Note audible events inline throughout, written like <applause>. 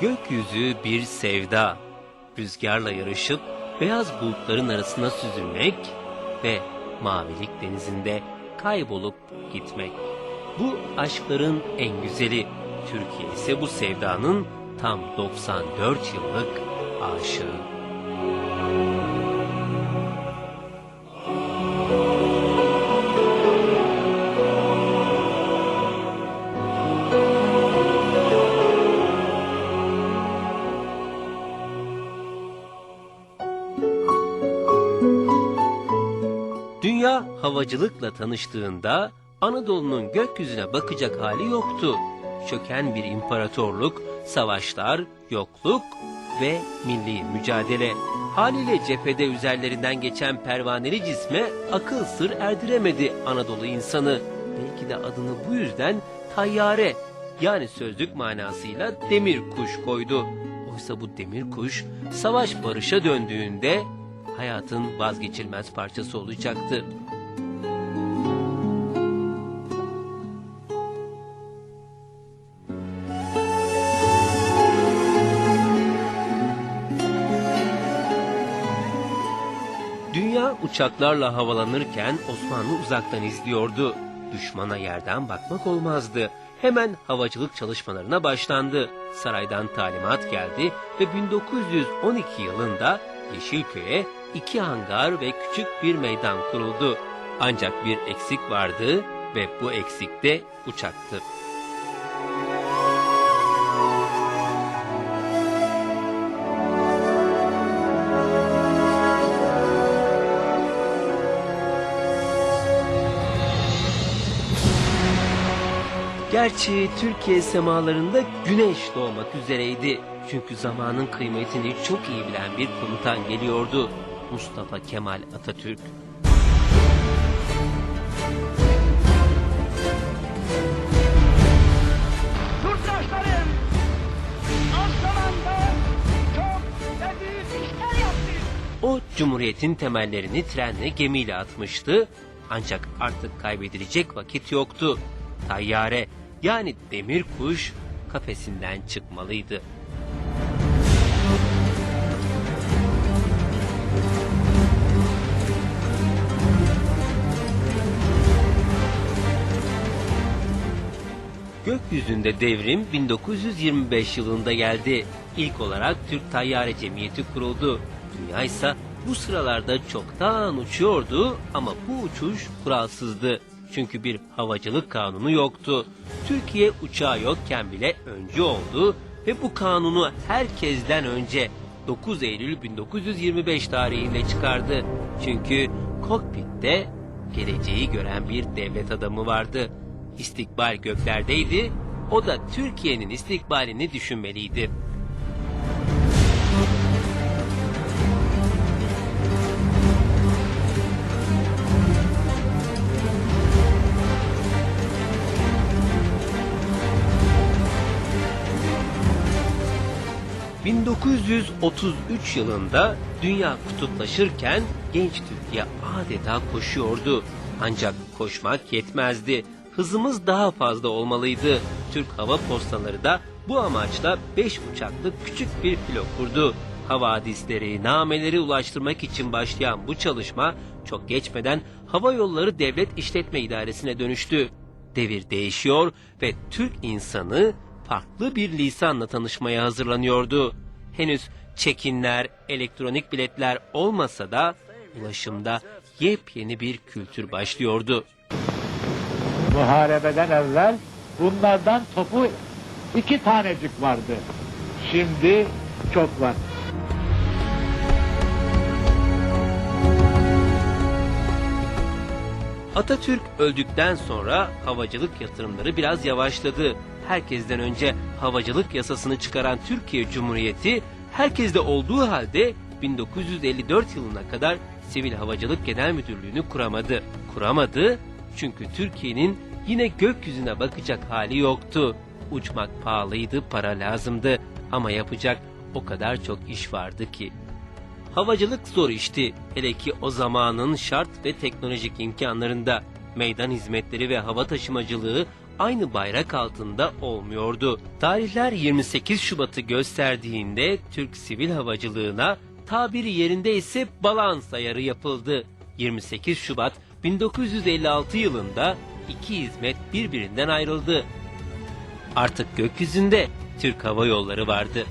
Gökyüzü bir sevda. Rüzgarla yarışıp beyaz bulutların arasına süzülmek ve mavilik denizinde kaybolup gitmek. Bu aşkların en güzeli. Türkiye ise bu sevdanın tam 94 yıllık aşığı. Dünya havacılıkla tanıştığında Anadolu'nun gökyüzüne bakacak hali yoktu. Çöken bir imparatorluk, savaşlar, yokluk ve milli mücadele. Haliyle cephede üzerlerinden geçen pervaneli cisme akıl sır erdiremedi Anadolu insanı. Belki de adını bu yüzden tayyare yani sözlük manasıyla demir kuş koydu. Oysa bu demir kuş savaş barışa döndüğünde hayatın vazgeçilmez parçası olacaktı. Dünya uçaklarla havalanırken Osmanlı uzaktan izliyordu. Düşmana yerden bakmak olmazdı. Hemen havacılık çalışmalarına başlandı. Saraydan talimat geldi ve 1912 yılında Yeşilköy'e iki hangar ve küçük bir meydan kuruldu. Ancak bir eksik vardı ve bu eksik de uçaktı. Gerçi Türkiye semalarında güneş doğmak üzereydi. Çünkü zamanın kıymetini çok iyi bilen bir komutan geliyordu. Mustafa Kemal Atatürk. Yurttaşlarım, az zamanda çok ve büyük işler yaptık. O Cumhuriyet'in temellerini trenle gemiyle atmıştı. Ancak artık kaybedilecek vakit yoktu. Tayyare yani demir kuş kafesinden çıkmalıydı. Gökyüzünde devrim 1925 yılında geldi. İlk olarak Türk Tayyare Cemiyeti kuruldu. Dünya ise bu sıralarda çoktan uçuyordu ama bu uçuş kuralsızdı. Çünkü bir havacılık kanunu yoktu. Türkiye uçağı yokken bile öncü oldu ve bu kanunu herkesten önce 9 Eylül 1925 tarihinde çıkardı. Çünkü kokpitte geleceği gören bir devlet adamı vardı. İstikbal göklerdeydi, o da Türkiye'nin istikbalini düşünmeliydi. ...1933 yılında dünya kutuplaşırken genç Türkiye adeta koşuyordu. Ancak koşmak yetmezdi. Hızımız daha fazla olmalıydı. Türk Hava Postaları da bu amaçla 5 uçaklı küçük bir filo kurdu. Havadisleri, nameleri ulaştırmak için başlayan bu çalışma çok geçmeden Hava Yolları Devlet İşletme İdaresi'ne dönüştü. Devir değişiyor ve Türk insanı farklı bir lisanla tanışmaya hazırlanıyordu. Henüz çekinler, elektronik biletler olmasa da ulaşımda yepyeni bir kültür başlıyordu. Muharebeden evvel bunlardan topu iki tanecik vardı. Şimdi çok var. Atatürk öldükten sonra havacılık yatırımları biraz yavaşladı. Herkesten önce havacılık yasasını çıkaran Türkiye Cumhuriyeti herkeste olduğu halde 1954 yılına kadar Sivil Havacılık Genel Müdürlüğü'nü kuramadı. Kuramadı çünkü Türkiye'nin yine gökyüzüne bakacak hali yoktu. Uçmak pahalıydı, para lazımdı ama yapacak o kadar çok iş vardı ki. Havacılık zor işti. Hele ki o zamanın şart ve teknolojik imkanlarında. Meydan hizmetleri ve hava taşımacılığı aynı bayrak altında olmuyordu. Tarihler 28 Şubat'ı gösterdiğinde Türk sivil havacılığına tabiri yerinde ise balans ayarı yapıldı. 28 Şubat 1956 yılında iki hizmet birbirinden ayrıldı. Artık gökyüzünde Türk Hava Yolları vardı.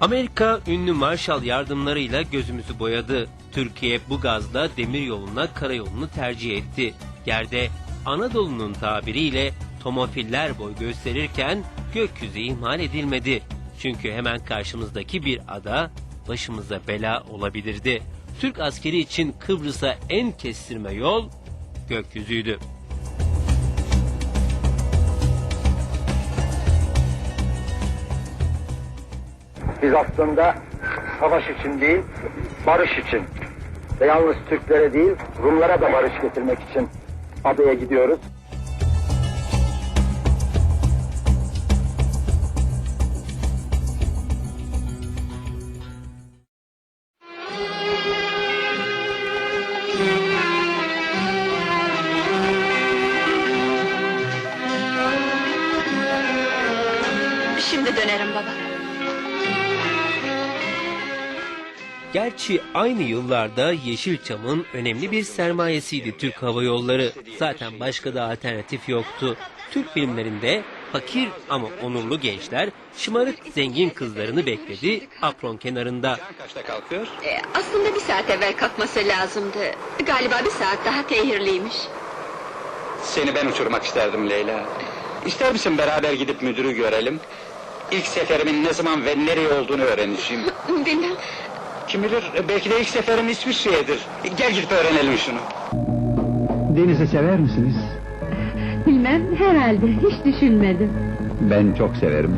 Amerika ünlü Marshall yardımlarıyla gözümüzü boyadı. Türkiye bu gazla demiryoluna karayolunu tercih etti. Yerde Anadolu'nun tabiriyle tomofiller boy gösterirken gökyüzü ihmal edilmedi. Çünkü hemen karşımızdaki bir ada başımıza bela olabilirdi. Türk askeri için Kıbrıs'a en kestirme yol gökyüzüydü. Biz aslında savaş için değil, barış için ve yalnız Türklere değil, Rumlara da barış getirmek için adaya gidiyoruz. Gerçi aynı yıllarda Yeşilçam'ın önemli bir sermayesiydi Türk Hava Yolları. Zaten başka da alternatif yoktu. Türk filmlerinde fakir ama onurlu gençler şımarık zengin kızlarını bekledi apron kenarında. Kaçta kalkıyor? Ee, aslında bir saat evvel kalkması lazımdı. Galiba bir saat daha tehirliymiş. Seni ben uçurmak isterdim Leyla. İster misin beraber gidip müdürü görelim? İlk seferimin ne zaman ve nereye olduğunu öğreneceğim. <laughs> Bilmem. Kim bilir belki de ilk seferim İsviçre'yedir. Gel gidip öğrenelim şunu. Denizi sever misiniz? Bilmem herhalde hiç düşünmedim. Ben çok severim.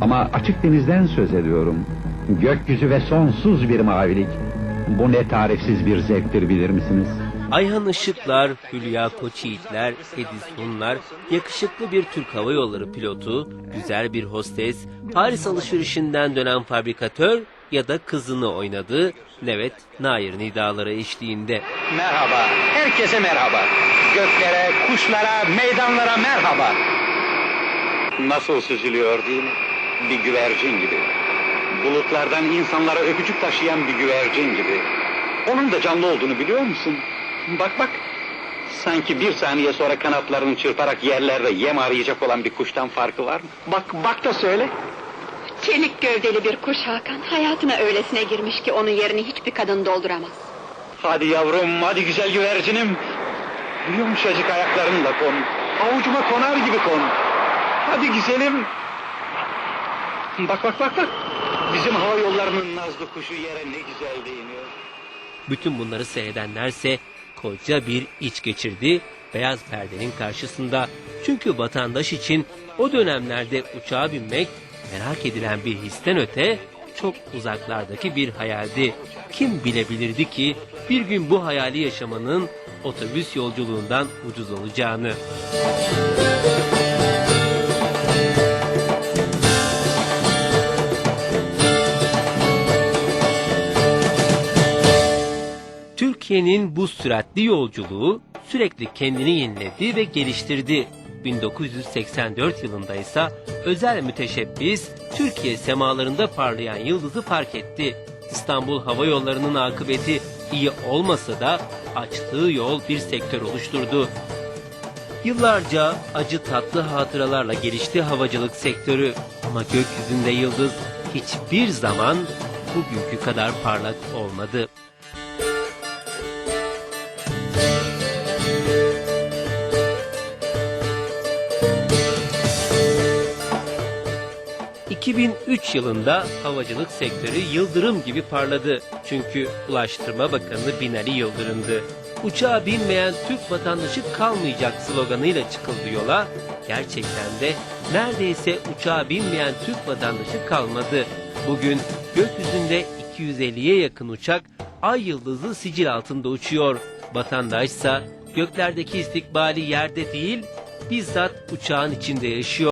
Ama açık denizden söz ediyorum. Gökyüzü ve sonsuz bir mavilik. Bu ne tarifsiz bir zevktir bilir misiniz? Ayhan Işıklar, Hülya Koçyiğitler, Edisonlar, yakışıklı bir Türk Hava Yolları pilotu, güzel bir hostes, Paris alışverişinden dönen fabrikatör ya da kızını oynadı. Evet, Nair nidaları eşliğinde. Merhaba, herkese merhaba. Göklere, kuşlara, meydanlara merhaba. Nasıl süzülüyor değil mi? Bir güvercin gibi. Bulutlardan insanlara öpücük taşıyan bir güvercin gibi. Onun da canlı olduğunu biliyor musun? Bak bak. Sanki bir saniye sonra kanatlarını çırparak yerlerde yem arayacak olan bir kuştan farkı var mı? Bak, bak da söyle. Çelik gövdeli bir kuş Hakan. Hayatına öylesine girmiş ki onun yerini hiçbir kadın dolduramaz. Hadi yavrum, hadi güzel güvercinim. Yumuşacık ayaklarınla kon. Avucuma konar gibi kon. Hadi güzelim. Bak bak bak bak. Bizim hava yollarının nazlı kuşu yere ne güzel değiniyor. Bütün bunları seyredenlerse koca bir iç geçirdi beyaz perdenin karşısında. Çünkü vatandaş için o dönemlerde uçağa binmek merak edilen bir histen öte çok uzaklardaki bir hayaldi. Kim bilebilirdi ki bir gün bu hayali yaşamanın otobüs yolculuğundan ucuz olacağını. Türkiye'nin bu süratli yolculuğu sürekli kendini yeniledi ve geliştirdi. 1984 yılında ise özel müteşebbis Türkiye semalarında parlayan yıldızı fark etti. İstanbul Hava Yolları'nın akıbeti iyi olmasa da açtığı yol bir sektör oluşturdu. Yıllarca acı tatlı hatıralarla gelişti havacılık sektörü ama gökyüzünde yıldız hiçbir zaman bugünkü kadar parlak olmadı. ...2003 yılında havacılık sektörü yıldırım gibi parladı. Çünkü Ulaştırma Bakanı Binali Yıldırım'dı. Uçağa binmeyen Türk vatandaşı kalmayacak sloganıyla çıkıldı yola. Gerçekten de neredeyse uçağa binmeyen Türk vatandaşı kalmadı. Bugün gökyüzünde 250'ye yakın uçak ay yıldızı sicil altında uçuyor. Vatandaşsa göklerdeki istikbali yerde değil bizzat uçağın içinde yaşıyor.